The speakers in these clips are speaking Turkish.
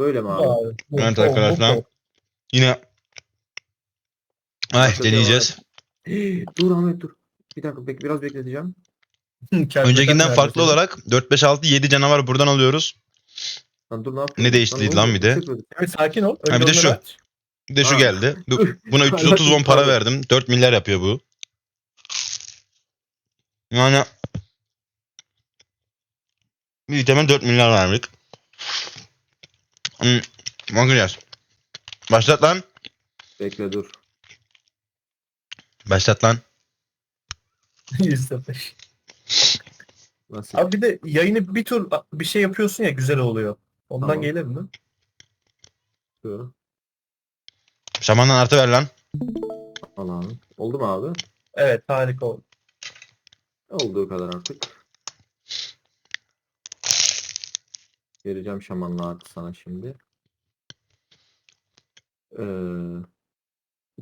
Böyle mi abi? Abi, Evet arkadaşlar. Yine Ay deneyeceğiz. dur Ahmet dur. Bir dakika bek biraz bekleteceğim. Öncekinden farklı olarak 4 5 6 7 canavar buradan alıyoruz. Lan dur ne yapıyorsun? Ne değiştiydi lan bir de? Yapıyorduk? Evet sakin ol. Önce Ha, bir de şu. aç. Bir de şu Ha. geldi. Bu- Buna 330 won para verdim. 4 milyar yapıyor bu. Yani bir vitamin 4 milyar verdik. Hmm, bakacağız. Başlat lan. Bekle dur. Başlat lan. %5. Nasıl? Abi bir de yayını bir tur bir şey yapıyorsun ya güzel oluyor. Ondan Tamam. gelir mi? Dur. Şamandan artı ver lan. Al abi. Oldu mu abi? Evet harika oldu. Olduğu kadar artık. Vereceğim şamanlı artı sana şimdi. Ee,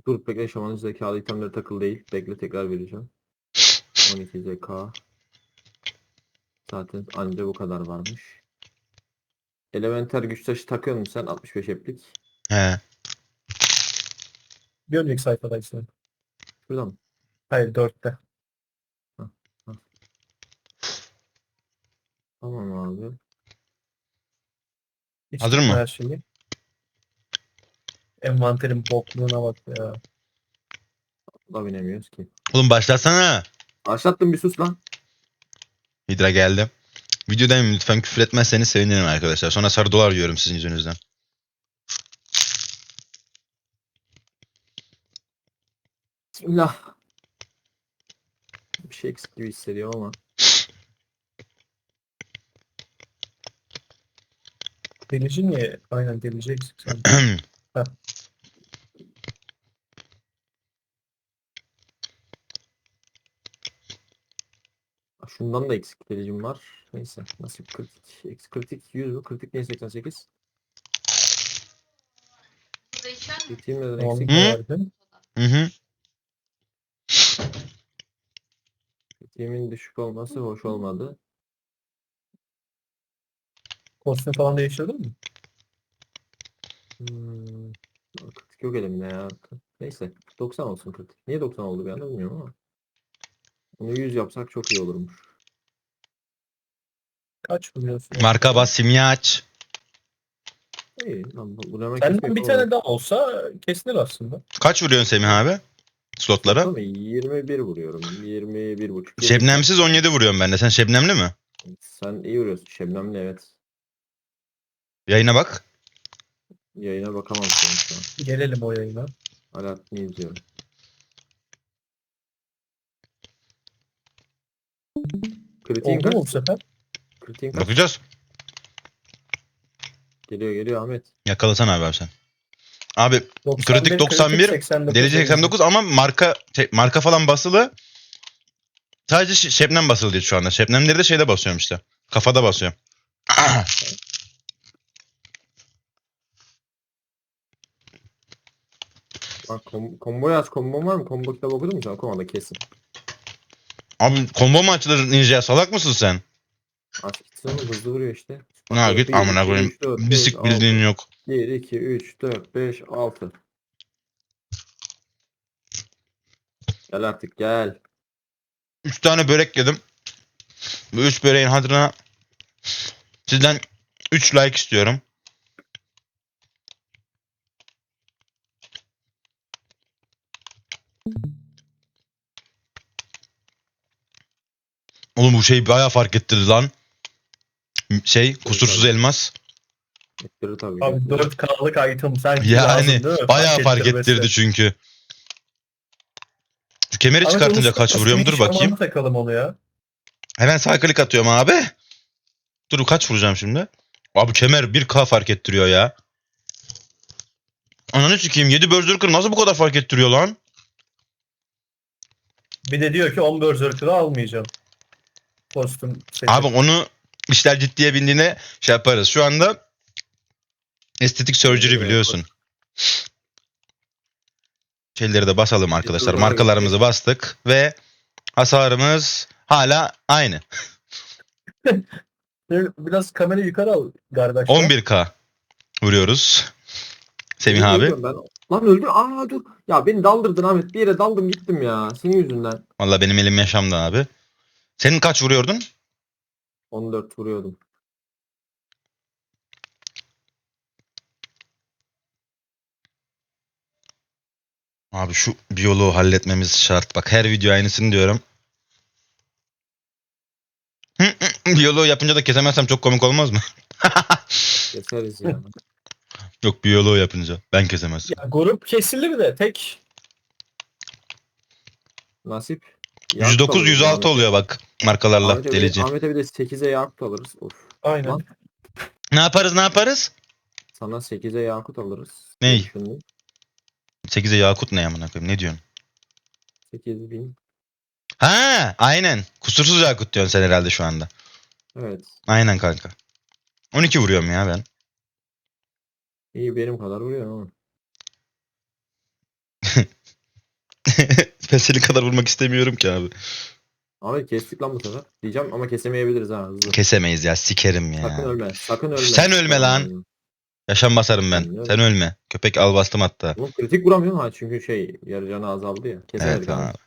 dur bekle şamanın zekalı itemleri takılı değil. Bekle tekrar vereceğim. 12 zeka. Zaten anca bu kadar varmış. Elementer güç taşı takıyor musun sen? 65 eplik. He. Bir önceki sayfadaysın. Şurada mı? Hayır dörtte. Tamam abi. İçtim Hazır mı? Her şeyi. Envanterin bokluğuna bak ya. Da binemiyoruz ki. Oğlum başlatsana. Başlattım bir sus lan. Hidra geldi. Videodayım lütfen küfür etmezseniz sevinirim arkadaşlar. Sonra sarı dolar yiyorum sizin yüzünüzden. Bismillah. Bir şey eksik gibi hissediyorum ama. Delici niye? Aynen delici eksik sen. Şundan da eksik delicim var. Neyse. Nasip kritik. Eksik kritik 100 bu. Kritik niye 88? Burada içer mi? Kritiğim neden Tamam, eksik? Hı? verdin. Hı hı. Kritiğimin düşük olması hoş olmadı. Kostüm falan değiştirdin mi? Hmm. Kritik yok elimde ya. Neyse. 90 olsun kritik. Niye 90 oldu bir anda bilmiyorum ama. Onu 100 yapsak çok iyi olurmuş. Kaç vuruyorsun? Marka bas simya aç. İyi. Lan bu, bu demek Senden bir tane daha olsa kesilir aslında. Kaç vuruyorsun Semih abi? Slotlara. Tamam 21 vuruyorum. 21 buçuk. Şebnemsiz 17 vuruyorum ben de. Sen şebnemli mi? Sen iyi vuruyorsun. Şebnemli evet. Yayına bak. Yayına bakamam şu an. Gelelim o yayına. Alaaddin'i izliyorum. Kritiğin Oldu mu bu kaç? sefer? Kritiğin kaç? Bakacağız. Geliyor geliyor Ahmet. Yakalasana abi, abi sen. Abi 91, Kritik 91, 89, delici 89 ama marka şey, marka falan basılı. Sadece Ş- Şebnem basılı değil şu anda. Şebnemleri de şeyde basıyorum işte. Kafada basıyorum. Bak kom komboyu aç. Kombon var mı? Kombo kitabı okudun mu sen? Okumadın kesin. Abi combo mu açılır ninja salak mısın sen? Aç gitsin oğlum hızlı vuruyor işte. Ha git amına koyayım. üç, dört, Bir beş, sik altı. bildiğin yok. 1, 2, 3, 4, 5, 6. Gel artık gel. 3 tane börek yedim. Bu 3 böreğin hatırına sizden 3 like istiyorum. Oğlum bu şey bayağı fark ettirdi lan. Şey kusursuz elmas. Ettirir tabii. Abi ettirir. 4K'lık item sanki Yani lazım değil mi? Bayağı fark ettirdi çünkü. Şu kemeri Ahmet, çıkartınca kaç vuruyorum dur bakayım. Takalım onu ya. Hemen sağ klik atıyorum abi. Dur kaç vuracağım şimdi? Abi kemer 1k fark ettiriyor ya. Ananı sikeyim 7 Berserker nasıl bu kadar fark ettiriyor lan? Bir de diyor ki 10 Berserker'ı almayacağım. Kostüm seçip. Abi onu işler ciddiye bindiğine şey yaparız. Şu anda estetik surgery biliyorsun. Şeyleri de basalım arkadaşlar. Markalarımızı bastık ve hasarımız hala aynı. Biraz kamerayı yukarı al kardeş. 11k. Vuruyoruz. Semih abi. Ben. Lan öldü. Aa dur. Ya beni daldırdın Ahmet. Bir yere daldım gittim ya. Senin yüzünden. Valla benim elim yaşamdı abi. Senin kaç vuruyordun? 14 vuruyordum. Abi şu biyoloğu halletmemiz şart. Bak her video aynısını diyorum. Biyoloğu yapınca da kesemezsem çok komik olmaz mı? Keseriz ya. Yok biyoloğu yapınca. Ben kesemezsem. Ya grup kesildi mi de tek Nasip. 109 106 oluyor bak markalarla Ahmet'e bir, delici. Ahmet'e bir de 8'e yakut alırız. Of. aynen. Lan. Ne yaparız ne yaparız? Sana 8'e yakut alırız. Ney? Düşündüm. 8'e Yakut ne amına koyayım ne diyorsun? 8000. Ha aynen. Kusursuz Yakut diyorsun sen herhalde şu anda. Evet. Aynen kanka. 12 vuruyorum ya ben. İyi benim kadar vuruyor ama. ben senin kadar vurmak istemiyorum ki abi. Ahmet kestik lan bu sefer. Diyeceğim ama kesemeyebiliriz ha hızlı. Kesemeyiz ya sikerim ya. Sakın ölme. Sakın ölme. Sen ölme lan. Yaşam basarım ben. Bilmiyorum. Sen ölme. Köpek al bastım hatta. Oğlum kritik vuramıyor ha çünkü şey yarı canı azaldı ya. Kesemedik Evet abi. abi.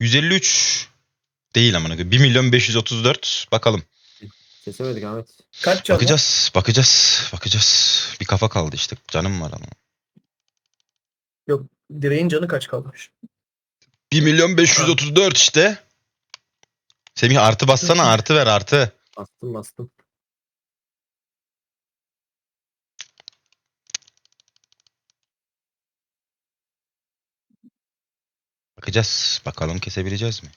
153 değil amına koyayım. 1 milyon 534 bakalım. Kesemedik Ahmet. Kaç canlı? Bakacağız, bakacağız, bakacağız. Bir kafa kaldı işte. Canım var ama. Yok direğin canı kaç kalmış? 1 milyon 534 işte. Semih artı bassana artı ver artı. Bastım bastım. Bakacağız. Bakalım kesebileceğiz mi?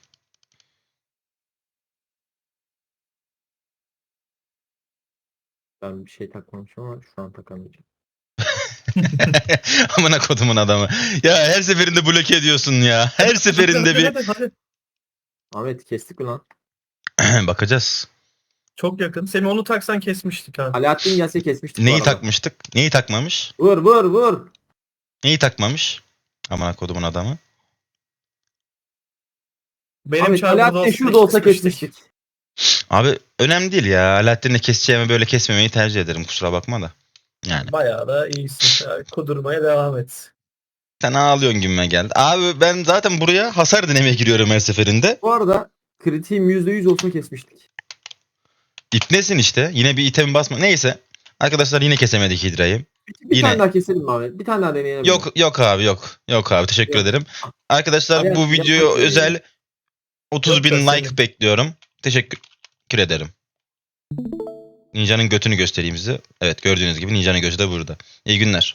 Ben bir şey takmamışım ama şu an takamayacağım. Amına kodumun adamı. Ya her seferinde bloke ediyorsun ya. Her seferinde bir. Ahmet kestik mi lan? bakacağız. Çok yakın. Semih onu taksan kesmiştik ha. Alaaddin gelse kesmiştik. bu Neyi arada. takmıştık? Neyi takmamış? Vur vur vur. Neyi takmamış? Amına kodumun adamı. Benim Ahmet çar burada Alaaddin olsa şurada olsa kesmiştik. kesmiştik. Abi önemli değil ya. Alaaddin'le keseceğimi böyle kesmemeyi tercih ederim. Kusura bakma da. Yani. Bayağı da iyisin. Ya, kudurmaya devam et. Sen ağlıyorsun gibime geldi. Abi ben zaten buraya hasar dinemeye giriyorum her seferinde. Bu arada kritiğim %100 olsa kesmiştik. İpnesin işte. Yine bir item basma. Neyse. Arkadaşlar yine kesemedik Hidra'yı. Bir, bir Yine. tane daha keselim Ahmet? Bir tane daha deneyelim. Yok yok abi yok. Yok abi teşekkür Yok. ederim. Arkadaşlar Hayır, bu videoya üzere. özel 30 Yok, bin gösterin. like bekliyorum. Teşekkür ederim. Ninja'nın götünü göstereyim size. Evet gördüğünüz gibi Ninja'nın götü de burada. İyi günler.